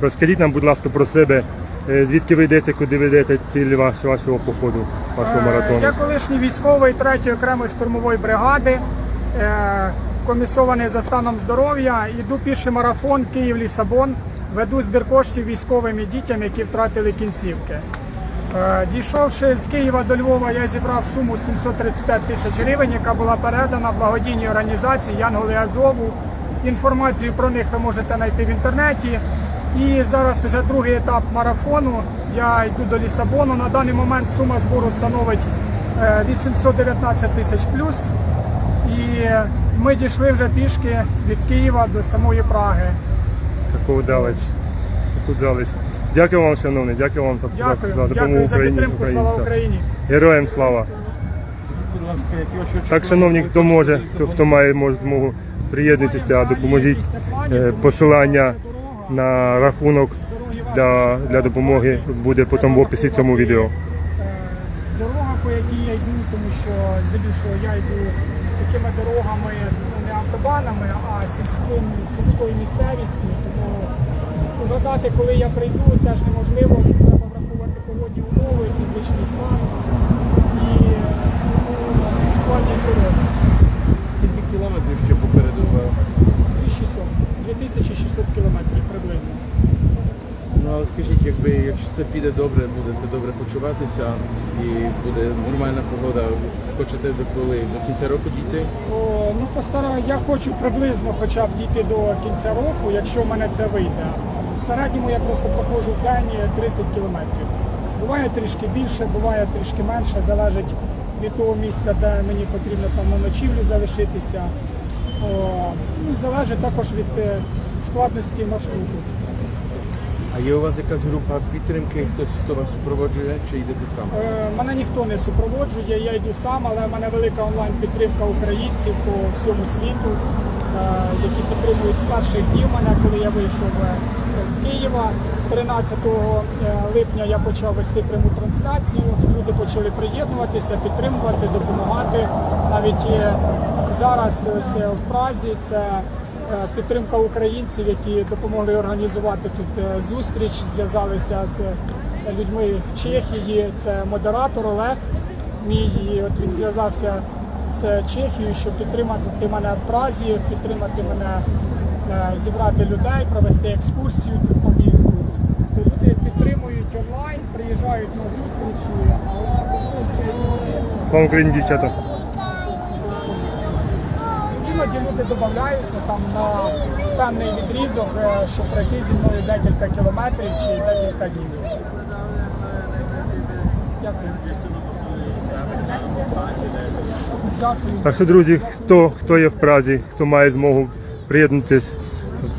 Розкажіть нам, будь ласка, про себе, е, звідки ви йдете, куди ви йдете, ціль ваш- вашого походу, вашого Е, маратону. Я колишній військовий 3-ї окремої штурмової бригади, е, комісований за станом здоров'я. Іду піший марафон Київ-Лісабон. Веду збір коштів військовим і дітям, які втратили кінцівки. Дійшовши з Києва до Львова, я зібрав суму 735 тисяч гривень, яка була передана благодійній організації Янголи Азову. Інформацію про них ви можете знайти в інтернеті. І зараз вже другий етап марафону. Я йду до Лісабону. На даний момент сума збору становить е, від 719 тисяч плюс. І ми дійшли вже пішки від Києва до самої Праги. Таку далеч. Таку далеч. Дякую вам, шановний, дякую вам за, Дякую, за допомогу дякую за підтримку. Слава. Україні! Героям слава! Так, шановні, хто може, хто, хто має може, змогу приєднатися, допоможіть е, посилання на рахунок для, для допомоги буде потім в описі цьому відео. Дорога, по якій я йду, тому що здебільшого я йду такими дорогами, ну не автобанами, а сільським, сільською місцевістю. Тому вважати, коли я прийду, теж неможливо. Треба врахувати погодні умови, ще попереду вас? 2600, 2600 кілометрів приблизно. Ну але скажіть, якби якщо все піде добре, будете добре почуватися і буде нормальна погода, хочете до коли? До кінця року дійти? О, ну постараю, я хочу приблизно хоча б дійти до кінця року, якщо в мене це вийде. В середньому я просто проходжу в день 30 кілометрів. Буває трішки більше, буває трішки менше, залежить від того місця, де мені потрібно там на ночівлю залишитися. О, ну, залежить також від е, складності маршруту. А є у вас якась група підтримки, хтось хто вас супроводжує, чи йдете сам? Е, Мене ніхто не супроводжує, я йду сам, але в мене велика онлайн-підтримка українців по всьому світу, е, які підтримують з перших днів мене, коли я вийшов е, з Києва. 13 липня я почав вести пряму трансляцію. Люди почали приєднуватися, підтримувати, допомагати. Навіть е, зараз ось е, в Празі це е, підтримка українців, які допомогли організувати тут е, зустріч, зв'язалися з людьми в Чехії. Це модератор Олег. Мій от він зв'язався з Чехією, щоб підтримати мене в Празі, підтримати мене, е, зібрати людей, провести екскурсію тут по місту. То люди підтримують онлайн, приїжджають на зустрічі, але Україні, дівчата! Іноді люди додаються там на певний відрізок, е, щоб пройти зі мною декілька кілометрів чи декілька днів. Дякую. Так що, друзі, хто, хто є в Празі, хто має змогу приєднатись,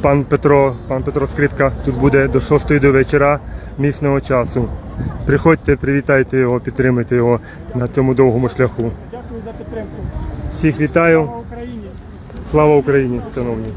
пан Петро, пан Петро Скрипка тут буде до 6 до вечора місного часу. Приходьте, привітайте його, підтримайте його на цьому довгому шляху. Дякую за підтримку. Всіх вітаю. Слава Україні! Слава Україні, шановні!